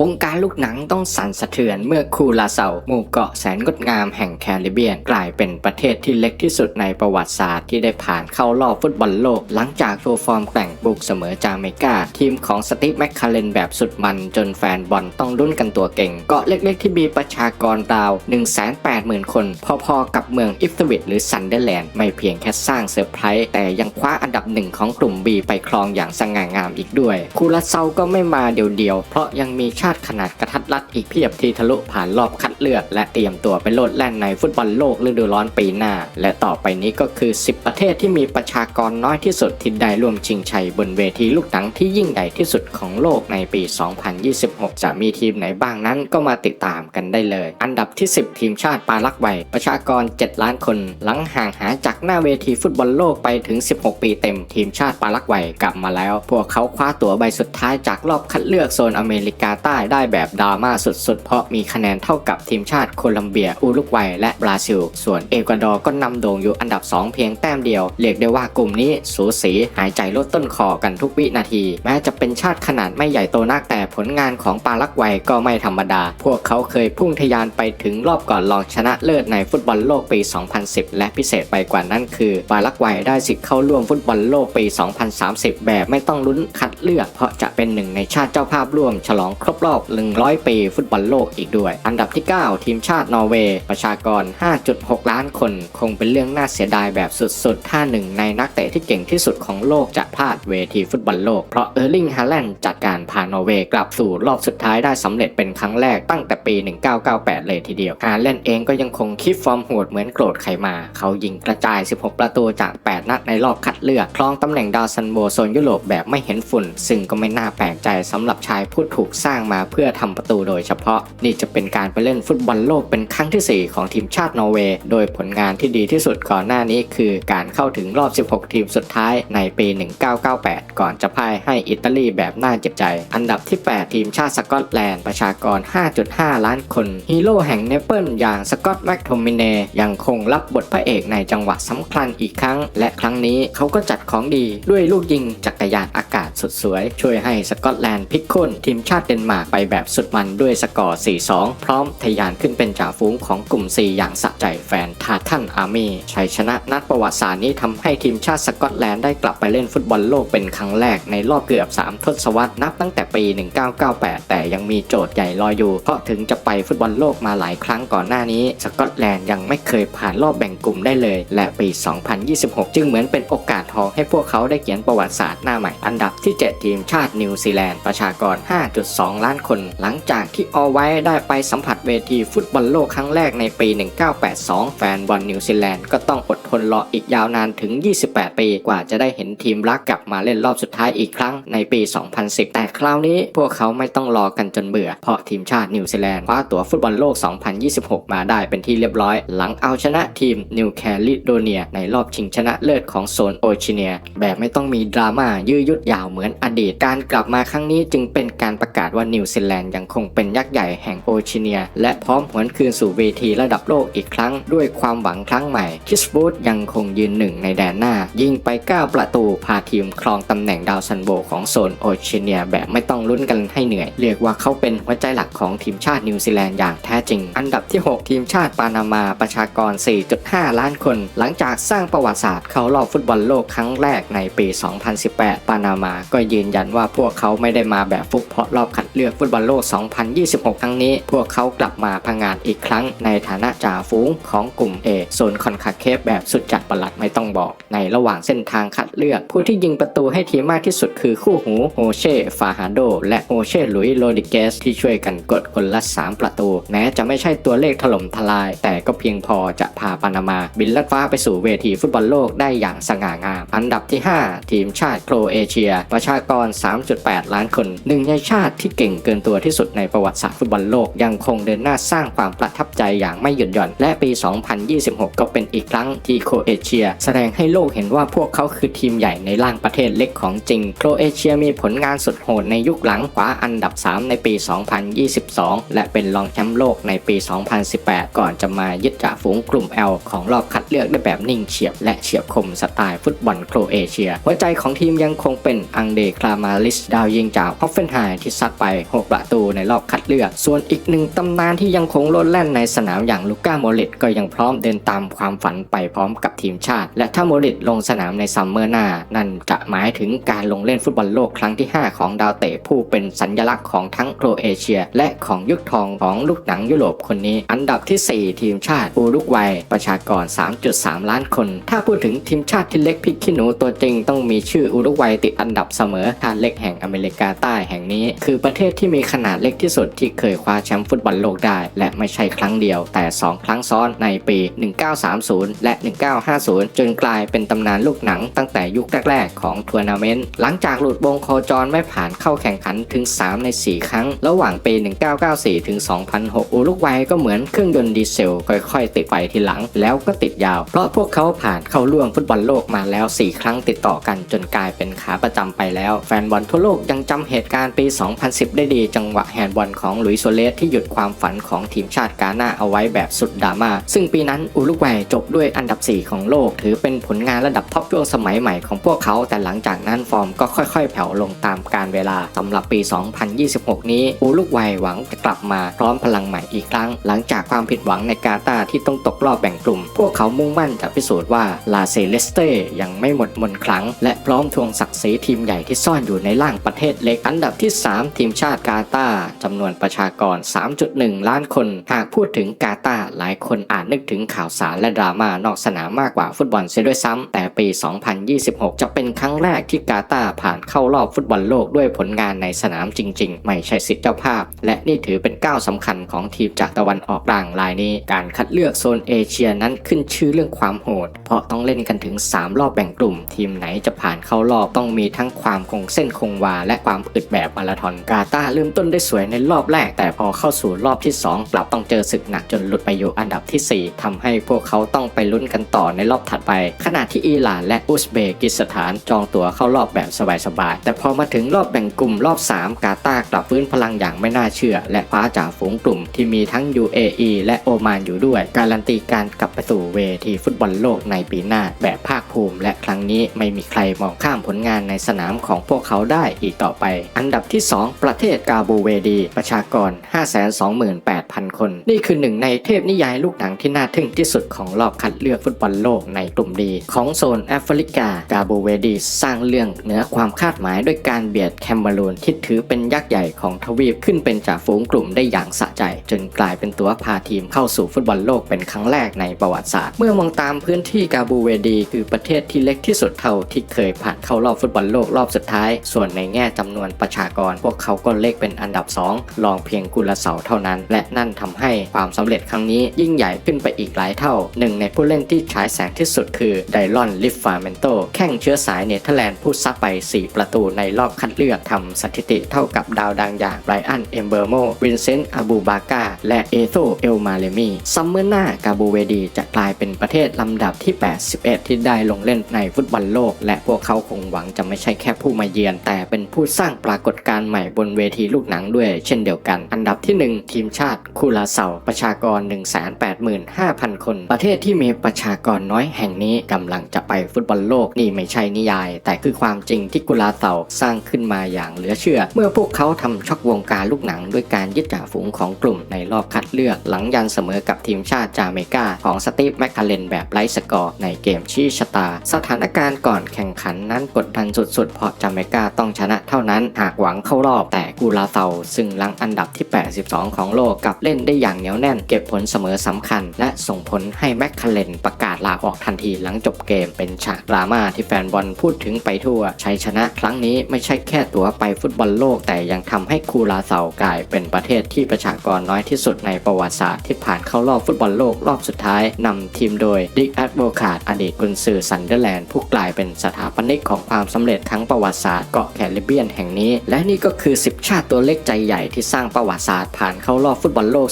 วงการลูกหนังต้องสั่นสะเทือนเมื่อคูลาเซาหมู่เกาะแสนงดงามแห่งแคริบเบียน กลายเป็นประเทศที่เล็กที่สุดในประวัติศาสตร์ที่ได้ผ่านเข้ารอบฟุตบอลโลก หลังจากโชว์ฟอร์มแกร่งบุกเสมอจาเมกา ทีมของสตีฟแมคคาเลนแบบสุดมันจนแฟนบอลต้องรุ่นกันตัวเก่ง เกาะเล็กๆที่มีประชากรราว 180,000 คน พอๆกับเมืองอิฟตวิดหรือซันเดอร์แลนด์ไม่เพียงแค่สร้างเซอร์ไพรส์แต่ยังคว้าอันดับหนึ่งของกลุ่ม B ไปครองอย่างสง่างามอีกด้วยคูลาเซาก็ไม่มาเดียวๆเพราะยังมีชาติขนาดกระทัดรัดอีกเพียบที่ทะลุผ่านรอบคัดเลือก และเตรียมตัวไปโลดแล่นในฟุตบอลโลกฤดูร้อนปีหน้า และต่อไปนี้ก็คือ 10 ประเทศที่มีประชากรน้อยที่สุดที่ได้ร่วมชิงชัยบนเวทีลูกหนังที่ยิ่งใหญ่ที่สุดของโลกในปี 2026 จะมีทีมไหนบ้างนั้นก็มาติดตามกันได้เลย อันดับที่ 10 ทีมชาติปาลักวัย ประชากร 7 ล้านคน หลังห่างหายจากหน้าเวทีฟุตบอลโลกไปถึง 16 ปีเต็ม ทีมชาติปาลักวัยกลับมาแล้ว พวกเขาคว้าตั๋วใบสุดท้ายจากรอบคัดเลือกโซนอเมริกาใต้ได้แบบดราม่าสุดๆ เพราะมีคะแนนเท่ากับทีมชาติโคลัมเบีย อุรุกวัย และบราซิล ส่วนเอกวาดอร์ก็นำโด่งอยู่อันดับ 2 เพียงแต้มเดียว เรียกได้ว่ากลุ่มนี้สูสีหายใจลดต้นคอกันทุกวินาที แม้จะเป็นชาติขนาดไม่ใหญ่โตนักแต่ผลงานของปาลักวัยก็ไม่ธรรมดา พวกเขาเคยพุ่งทะยานไปถึงรอบก่อนรองชนะเลิศในฟุตบอลโลกปี 2010 และพิเศษไปกว่านั้นคือปาลักวัยได้สิทธิ์เข้าร่วมฟุตบอลโลกปี 2030 แบบไม่ต้องลุ้นคัดเลือก เพราะจะเป็นหนึ่งในชาติเจ้าภาพร่วมฉลองครบรอบ 100 ปีฟุตบอลโลกอีกด้วย อันดับที่ 9 ทีมชาตินอร์เวย์ประชากร 5.6 ล้านคน คงเป็นเรื่องน่าเสียดายแบบสุดๆ ถ้าหนึ่งในนักเตะที่เก่งที่สุดของโลกจะพลาดเวทีฟุตบอลโลก เพราะเออร์ลิงฮาแลนด์จัดการพานอร์เวย์กลับสู่รอบสุดท้ายได้สำเร็จเป็นครั้งแรกตั้งแต่ปี 1998 เลยทีเดียวฮาแลนด์เองก็ยังคงคีปฟอร์มโหดเหมือนโกรธใครมา เขายิงกระจาย 16 ประตูจาก 8 นัดในรอบคัดเลือกครองตำแหน่งดาวซันโบโซนยุโรปแบบไม่เห็นฝุ่น ซึ่งก็ไม่น่าแปลกใจสำหรับชายผู้ถูกสร้างมาเพื่อทำประตูโดยเฉพาะ นี่จะเป็นการไปเล่นฟุตบอลโลกเป็นครั้งทีสี่ 4 ของทีมชาตินอร์เวย์โดยผลงานที่ดีที่สุดก่อนหน้านี้คือการเข้าถึงรอบ 16 ทีมสุดท้ายในปี 1998 ก่อนจะพ่ายให้อิตาลีแบบน่าเจ็บใจ อันดับที่ 8 ทีมชาติสกอตแลนด์ประชากร 5.5 ล้านคน ฮีโร่แห่งเนเปิลอย่างสกอตแมคโทมินเนยังคงรับบทพระเอกในจังหวะสำคัญอีกครั้ง และครั้งนี้เขาก็จัดของดีด้วยลูกยิงจักรยานอากาศสุดสวย ช่วยให้สกอตแลนด์พลิกค้นทีมชาติเดนมาร์กไปแบบสุดมันด้วยสกอร์ 4-2 พร้อมทะยานขึ้นเป็นจ่าฝูงของกลุ่ม 4 อย่างสะใจแฟนทาทันอาร์มี่ชัยชนะนัดประวัติศาสตร์นี้ทำให้ทีมชาติสกอตแลนด์ได้กลับไปเล่นฟุตบอลโลกเป็นครั้งแรกในรอบเกือบ 3 ทศวรรษนับตั้งแต่ปี 1998 แต่ยังมีโจทย์ใหญ่รออยู่ เพราะถึงจะไปฟุตบอลโลกมาหลายครั้งก่อนหน้านี้ สกอตแลนด์ยังไม่เคยผ่านรอบแบ่งกลุ่มได้เลย และปี 2026 จึงเหมือนเป็นโอกาสทองให้พวกเขาได้เขียนประวัติศาสตร์หน้าใหม่อันดับที่ 7 ทีมชาตินิวซีแลนด์ประชากร 5.2 ล้านคน หลังจากที่ออไว้ได้ไปสัมผัสเวทีฟุตบอลโลกครั้งแรกในปี 1982 แฟนบอลนิวซีแลนด์ก็ต้องอดทนรออีกยาวนานถึง 28 ปีกว่าจะได้เห็นทีมรักกลับมาเล่นรอบสุดท้ายอีกครั้งในปี 2010 แต่คราวนี้พวกเขาไม่ต้องรอกันจนเบื่อ เพราะทีมชาตินิวซีแลนด์คว้าตั๋วฟุตบอลโลก 2026 มาได้เป็นที่เรียบร้อย หลังเอาชนะทีมนิวแคลิโดเนียในรอบชิงชนะเลิศของโซนโอชิเนีย แบบไม่ต้องมีดราม่ายื้อยุดยาวเหมือนอดีต การกลับมาครั้งนี้จึงเป็นการประกาศว่านิวซีแลนด์ยังคงเป็นยักษ์ใหญ่แห่งโอชิเนีย และพร้อมหวนคืนสู่เวทีระดับโลกอีกครั้ง ด้วยความหวังครั้งใหม่คิสบูธยังคงยืนหนึ่งในแดนหน้า ยิงไป 9 ประตูพาทีมครองตำแหน่งดาวซันโบของโซนโอเชียเนียแบบไม่ต้องลุ้นกันให้เหนื่อย เรียกว่าเขาเป็นหัวใจหลักของทีมชาตินิวซีแลนด์อย่างแท้จริง อันดับที่ 6 ทีมชาติปานามาประชากร 4.5 ล้านคน หลังจากสร้างประวัติศาสตร์เข้ารอบฟุตบอลโลกครั้งแรกในปี 2018 ปานามาก็ยืนยันว่าพวกเขาไม่ได้มาแบบฟุกเพราะรอบคัดเลือกฟุตบอลโลก 2026 ครั้งนี้ พวกเขากลับมาพังงานอีกครั้งในฐานะจ่าฝูงของกลุ่ม A โซนคอนคาเคฟแบบสุดจัดประหลัดไม่ต้องบอก ในระหว่างเส้นทางคัดเลือก ผู้ที่ยิงประตูให้ทีมมากที่สุดคือคู่หูโฮเช่ฟาฮาโด และโฮเช่ลุยโรดิเกสที่ช่วยกันกดคนละ 3 ประตู แม้จะไม่ใช่ตัวเลขถล่มทลาย แต่ก็เพียงพอจะพาปานามาบินลัดฟ้าไปสู่เวทีฟุตบอลโลกได้อย่างสง่างาม อันดับที่ 5 ทีมชาติโครเอเชีย ประชากร 3.8 ล้านคนหนึ่งในชาติที่เก่งเกินตัวที่สุดในประวัติศาสตร์ฟุตบอลโลกยังคงเดินหน้าสร้างความประทับใจอย่างไม่หยุดหย่อน และปี 2026 ก็เป็นอีกครั้งที่โครเอเชีย แสดงให้โลกเห็นว่าพวกเขาคือทีมใหญ่ในร่างประเทศเล็กของจริง โครเอเชียมีผลงานสุดโหดในยุคหลังคว้าอันดับ 3 ในปี 2022 และเป็นรองแชมป์โลกในปี 2018 ก่อนจะมายึดจ่าฝูงกลุ่ม L คของรอบคัดเลือกได้แบบนิ่งเฉียบ และเฉียบคมสไตล์ฟุตบอลโครเอเชีย หัวใจของทีมยังคงเป็นอังเดคลามาลิสดาวยิงจากฮอฟเฟนไฮม์ที่ซัดไป6 ประตูในรอบคัดเลือก ส่วนอีกหนึ่งตำนานที่ยังคงโลดแล่นในสนามอย่างลูก้าโมริตก็ยังพร้อมเดินตามความฝันไปพร้อมกับทีมชาติ และถ้าโมริตลงสนามในซัมเมอร์หน้า นั่นจะหมายถึงการลงเล่นฟุตบอลโลกครั้งที่ 5 ของดาวเตะผู้เป็นสัญลักษณ์ของทั้งโครเอเชีย และของยุคทองของลูกหนังยุโรปคนนี้ อันดับที่ 4 ทีมชาติอูรุกวัยประชากร 3.3 ล้านคน ถ้าพูดถึงทีมชาติที่เล็กพริกขี้หนูตัวจริงต้องมีชื่ออูรุกวัยติดอันดับเสมอชาติเล็กแห่งอเมริกาใต้แห่งนี้ คือประเทศที่มีขนาดเล็กที่สุดที่เคยคว้าแชมป์ฟุตบอลโลกได้ และไม่ใช่ครั้งเดียวแต่ 2 ครั้งซ้อนในปี 1930 และ 1950 จนกลายเป็นตำนานลูกหนังตั้งแต่ยุคแรก ๆ ของทัวร์นาเมนต์หลังจากหลุดวงโคจรไม่ผ่านเข้าแข่งขันถึง 3 ใน 4 ครั้ง ระหว่างปี 1994 ถึง 2006อูรุกวัยก็เหมือนเครื่องยนต์ดีเซลค่อยๆ ติดไฟทีหลัง แล้วก็ติดยาว เพราะพวกเขาผ่านเข้าร่วมฟุตบอลโลกมาแล้ว 4 ครั้งติดต่อกันจนกลายเป็นขาประจำไปแล้ว แฟนบอลทั่วโลกยังจำเหตุการณ์ปี 2010ได้ดีจังหวะแฮนด์บอลของหลุยส์โซเลสที่หยุดความฝันของทีมชาติกาหน้าเอาไว้แบบสุดดราม่า ซึ่งปีนั้นอูรุกวัยจบด้วยอันดับ 4 ของโลก ถือเป็นผลงานระดับท็อปช่วงสมัยใหม่ของพวกเขา แต่หลังจากนั้นฟอร์มก็ค่อยๆ แผ่วลงตามกาลเวลาสำหรับปี 2026 นี้อูรุกวัยหวังจะกลับมาพร้อมพลังใหม่อีกครั้ง หลังจากความผิดหวังในกาตาที่ต้องตกรอบแบ่งกลุ่ม พวกเขามุ่งมั่นจะพิสูจน์ว่าลาเซเลสเต้ยังไม่หมดมนต์ขลังและพร้อมทวงศักดิ์ศรีทีมใหญ่ที่ซ่อนอยู่ในล่างประเทศเล็กอันดับที่ 3 ทีมชาติกาตาร์จำนวนประชากร 3.1 ล้านคน หากพูดถึงกาตาร์หลายคนอาจนึกถึงข่าวสารและดราม่านอกสนามมากกว่าฟุตบอลเสียด้วยซ้ำแต่ปี 2026 จะเป็นครั้งแรกที่กาตาร์ผ่านเข้ารอบฟุตบอลโลกด้วยผลงานในสนามจริง ๆ ไม่ใช่สิทธิ์เจ้าภาพ และนี่ถือเป็นก้าวสำคัญของทีมจากตะวันออกกลางรายนี้ การคัดเลือกโซนเอเชียนั้นขึ้นชื่อเรื่องความโหด เพราะต้องเล่นกันถึง 3 รอบแบ่งกลุ่ม ทีมไหนจะผ่านเข้ารอบต้องมีทั้งความคงเส้นคงวาและความอึดแบบมาราธอนกาตาร์เริ่มต้นได้สวยในรอบแรก แต่พอเข้าสู่รอบที่ 2 กลับต้องเจอศึกหนักจนหลุดไปอยู่อันดับทีสี่4ทำให้พวกเขาต้องไปลุ้นกันต่อในรอบถัดไป ขณะที่อิหร่านและอุซเบกิสถานจองตั๋วเข้ารอบแบบสบายๆ แต่พอมาถึงรอบแบ่งกลุ่มรอบ 3 กาตาร์กลับฟื้นพลังอย่างไม่น่าเชื่อ และคว้าจ่าฝูงกลุ่มที่มีทั้ง UAE และโอมานอยู่ด้วย การันตีการกลับไปสู่เวทีฟุตบอลโลกในปีหน้าแบบภาคภูมิ และครั้งนี้ไม่มีใครมองข้ามผลงานในสนามของพวกเขาได้อีกต่อไป อันดับที่ 2 ประเทศกาบูเวดี ประชากร 528,000 คน นี่คือหนึ่งในเทพนิยายลูกหนังที่น่าทึ่งที่สุดของรอบคัดเลือกฟุตบอลโลกในกลุ่มดี ของโซนแอฟริกากาบูเวดีสร้างเรื่องเหนือความคาดหมายด้วยการเบียดแคมเบรูนที่ถือเป็นยักษ์ใหญ่ของทวีปขึ้นเป็นจ่าฝูงกลุ่มได้อย่างสะใจ จนกลายเป็นตัวพาทีมเข้าสู่ฟุตบอลโลกเป็นครั้งแรกในประวัติศาสตร์ เมื่อมองตามพื้นที่กาบูเวดีคือประเทศที่เล็กที่สุดเท่าที่เคยผ่านเข้ารอบฟุตบอลโลกรอบสุดท้าย ส่วนในแง่จำนวนประชากร พวกเขาก็เล็กเป็นอันดับ 2 รองเพียงกุลาเสาเท่านั้น และนั่นทำให้ความสำเร็จครั้งนี้ยิ่งใหญ่ขึ้นไปอีกหลายเท่า หนึ่งในผู้เล่นที่ฉายแสงที่สุดคือไดรอนลิฟฟาเมนโตแข่งเชื้อสายเนเธอร์แลนด์ผู้ซัดไป 4 ประตูในรอบคัดเลือกทำสถิติเท่ากับดาวดังอย่างไบรอันเอมเบอร์โมวินเซนต์อาบูบากาและเอโธเอลมาเลมีซัมเมอร์หน้ากาบูเวดีจะกลายเป็นประเทศลำดับที่ 81 ที่ได้ลงเล่นในฟุตบอลโลก และพวกเขาคงหวังจะไม่ใช่แค่ผู้มาเยือน แต่เป็นผู้สร้างปรากฏการณ์ใหม่บนเวทีลูกหนังด้วยเช่นเดียวกัน อันดับที่ 1 ทีมชาติคูลาเซาประชากร 185,000 คน ประเทศที่มีประชากรน้อยแห่งนี้กำลังจะไปฟุตบอลโลกนี่ไม่ใช่นิยาย แต่คือความจริงที่กุลาเซาสร้างขึ้นมาอย่างเหลือเชื่อ เมื่อพวกเขาทำช็อกวงการลูกหนัง ด้วยการยึดจ่าฝูงของกลุ่มในรอบคัดเลือก หลังยันเสมอกับทีมชาติจาเมกาของสตีฟแมคคาเลนแบบไร้สกอร์ในเกมชี้ชะตา สถานการณ์ก่อนแข่งขันนั้นกดดันสุดๆ เพราะจาเมกาต้องชนะเท่านั้น หากหวังเข้ารอบแต่กูลาเซาซึ่งลังอันดับที่ 82 ของโลกกับเล่นได้อย่างเหนียวแน่น เก็บผลเสมอสำคัญ และส่งผลให้แมคคาเลนประกาศลาออกทันทีหลังจบเกมเป็นฉากดราม่าที่แฟนบอลพูดถึงไปทั่ว ชัยชนะครั้งนี้ไม่ใช่แค่ตั๋วไปฟุตบอลโลก แต่ยังทำให้คูลาเซากลายเป็นประเทศที่ประชากรน้อยที่สุดในประวัติศาสตร์ที่ผ่านเข้ารอบฟุตบอลโลกรอบสุดท้ายนำทีมโดยดิกแอดโวคาดอดีตกุนซือซันเดอร์แลนด์ผู้กลายเป็นสถาปนิกของความสำเร็จทั้งประวัติศาสตร์เกาะแคริบเบียนแห่งนี้ และนี่ก็คือ 10 ชาติตัวเล็กใจใหญ่ที่สร้างประวัติศาสตร์ผ่านเข้ารอบฟุตบอลโลก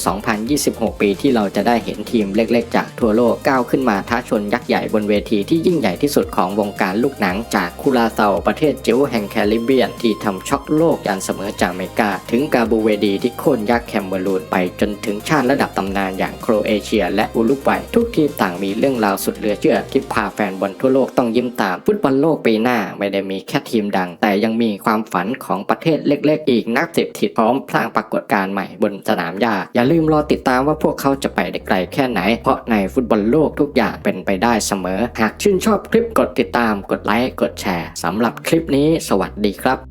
2026 ปีที่เราจะได้เห็นทีมเล็กๆ จากทั่วโลกก้าวขึ้นมาท้าชนยักษ์ใหญ่บนเวทีที่ยิ่งใหญ่ที่สุดของวงการลูกหนังจากคูลาเซาประเทศจิ๋วแห่งแคริบเบียน ที่ทำช็อกโลกยันเสมอจากอเมริกา ถึงกาบูเวดีที่โค่นยักษ์แคมเบรูนไปจนถึงชาติระดับตำนานอย่างโครเอเชีย และอุรุกวัยทุกทีมต่างมีเรื่องราวสุดเหลือเชื่อที่พาแฟนบอลทั่วโลกต้องยิ้มตามฟุตบอลโลกปีหน้าไม่ได้มีแค่ทีมดัง แต่ยังมีความฝันของประเทศเล็ก ๆ อีกนักสิบทิศพร้อมพลางปรากฏการณ์ใหม่บนสนามหญ้าอย่าลืมรอติดตามว่าพวกเขาจะไปได้ไกลแค่ไหน เพราะในฟุตบอลโลกทุกอย่างเป็นไปได้เสมอ หากชื่นชอบคลิปกดติดตาม กดไลค์ กดแชร์สำหรับคลิปนี้ สวัสดีครับ